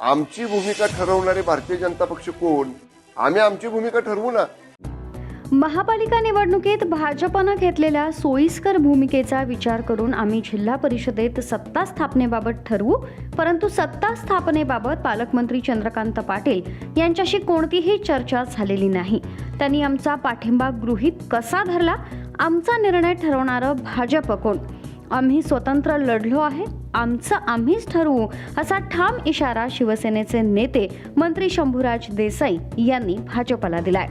आमची भूमिका ठरवणारे भारतीय जनता पक्ष कोण? आम्ही आमची भूमिका ठरवू ना. महापालिका निवडणुकीत भाजपनं घेतलेल्या सोयीस्कर भूमिकेचा विचार करून आम्ही जिल्हा परिषदेत सत्ता स्थापनेबाबत ठरवू परंतु सत्ता स्थापनेबाबत पालकमंत्री चंद्रकांत पाटील यांच्याशी कोणतीही चर्चा झालेली नाही. त्यांनी आमचा पाठिंबा गृहीत कसा धरला? आमचा निर्णय ठरवणारं भाजप कोण? आम्ही स्वतंत्र लढलो आहे आमचं आम्हीच ठरवू असा ठाम इशारा शिवसेनेचे नेते मंत्री शंभूराज देसाई यांनी भाजपला दिलाय.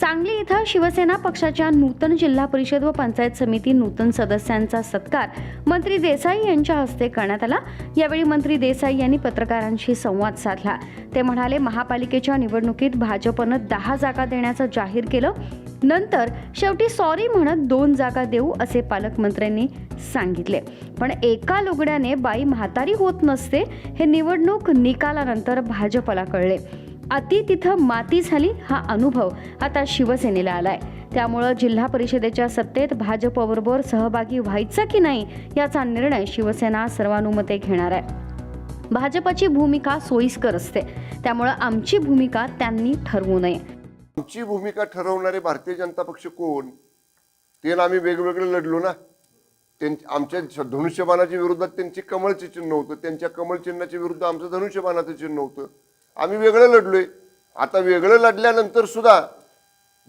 सांगली इथं शिवसेना पक्षाच्या नूतन जिल्हा परिषद व पंचायत समिती नूतन सदस्यांचा सत्कार मंत्री देसाई यांच्या हस्ते करण्यात आला. यावेळी मंत्री देसाई यांनी पत्रकारांशी संवाद साधला. ते म्हणाले महापालिकेच्या निवडणुकीत भाजपनं दहा जागा देण्याचं जाहीर केलं. नंतर शेवटी सॉरी म्हणत दोन जागा देऊ असे पालकमंत्र्यांनी सांगितले. पण एका लुगड्याने बाई म्हातारी होत नसते हे निवडणूक निकालानंतर भाजपला कळले. अति तिथं माती झाली हा अनुभव आता शिवसेनेला आलाय. त्यामुळं जिल्हा परिषदेच्या सत्तेत भाजपबरोबर सहभागी व्हायचं की नाही याचा निर्णय शिवसेना सर्वानुमते घेणार आहे. भाजपाची भूमिका सोयीस्कर असते. त्यामुळं आमची भूमिका त्यांनी ठरवू नये. आमची भूमिका ठरवणारे भारतीय जनता पक्ष कोण? ते आम्ही वेगवेगळे लढलो ना. त्यांच्या आमच्या धनुष्यबाणाच्या विरोधात त्यांची कमळचे चिन्ह होतं. त्यांच्या कमळ चिन्हाच्या विरुद्ध आमचं धनुष्यबाणाचं चिन्ह होतं. आम्ही वेगळं लढलोय. आता वेगळं लढल्यानंतर सुद्धा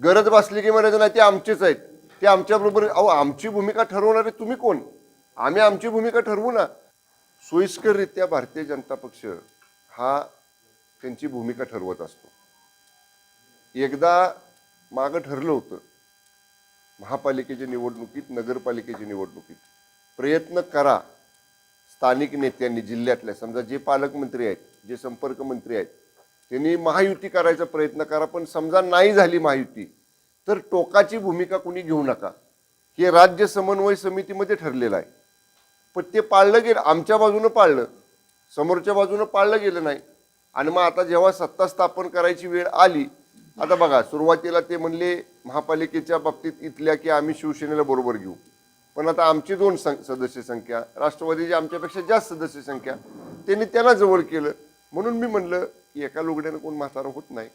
गरज भासली की म्हणायचं नाही ते आमचेच आहेत. ते आमच्याबरोबर अहो आमची भूमिका ठरवणारे तुम्ही कोण? आम्ही आमची भूमिका ठरवू ना. सोयीस्कररित्या भारतीय जनता पक्ष हा त्यांची भूमिका ठरवत असतो. एकदा मागं ठरलं होतं महापालिकेच्या निवडणुकीत नगरपालिकेच्या निवडणुकीत. प्रयत्न करा स्थानिक नेत्यांनी जिल्ह्यातल्या समजा जे पालकमंत्री आहेत जे संपर्क मंत्री आहेत त्यांनी महायुती करायचा प्रयत्न करा पण समजा नाही झाली महायुती तर टोकाची भूमिका कुणी घेऊ नका. हे राज्य समन्वय समितीमध्ये ठरलेलं आहे. पण ते पाळलं गेलं आमच्या बाजूनं पाळलं समोरच्या बाजूनं पाळलं गेलं नाही. आणि मग आता जेव्हा सत्ता स्थापन करायची वेळ आली आता बघा सुरुवातीला ते म्हणले महापालिकेच्या बाबतीत इथल्या की आम्ही शिवसेनेला बरोबर घेऊ. पण आता आमची दोन सं सदस्य संख्या राष्ट्रवादीची आमच्यापेक्षा जास्त सदस्य संख्या त्यांनी त्यांना जवळ केलं. म्हणून मी म्हणलं की एका लुगड्यानं कोण म्हातारा होत नाही.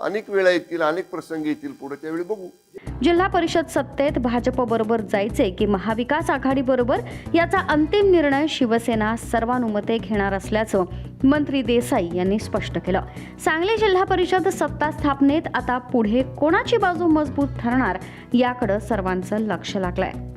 अनेक वेळा येतील अनेक प्रसंग येतील पुढे त्यावेळी बघू. जिल्हा परिषद सत्तेत भाजपबरोबर जायचे की महाविकास आघाडी बरोबर याचा अंतिम निर्णय शिवसेना सर्वानुमते घेणार असल्याचं मंत्री देसाई यांनी स्पष्ट केलं. सांगली जिल्हा परिषद सत्ता स्थापनेत आता पुढे कोणाची बाजू मजबूत ठरणार याकडं सर्वांचं लक्ष लागलंय.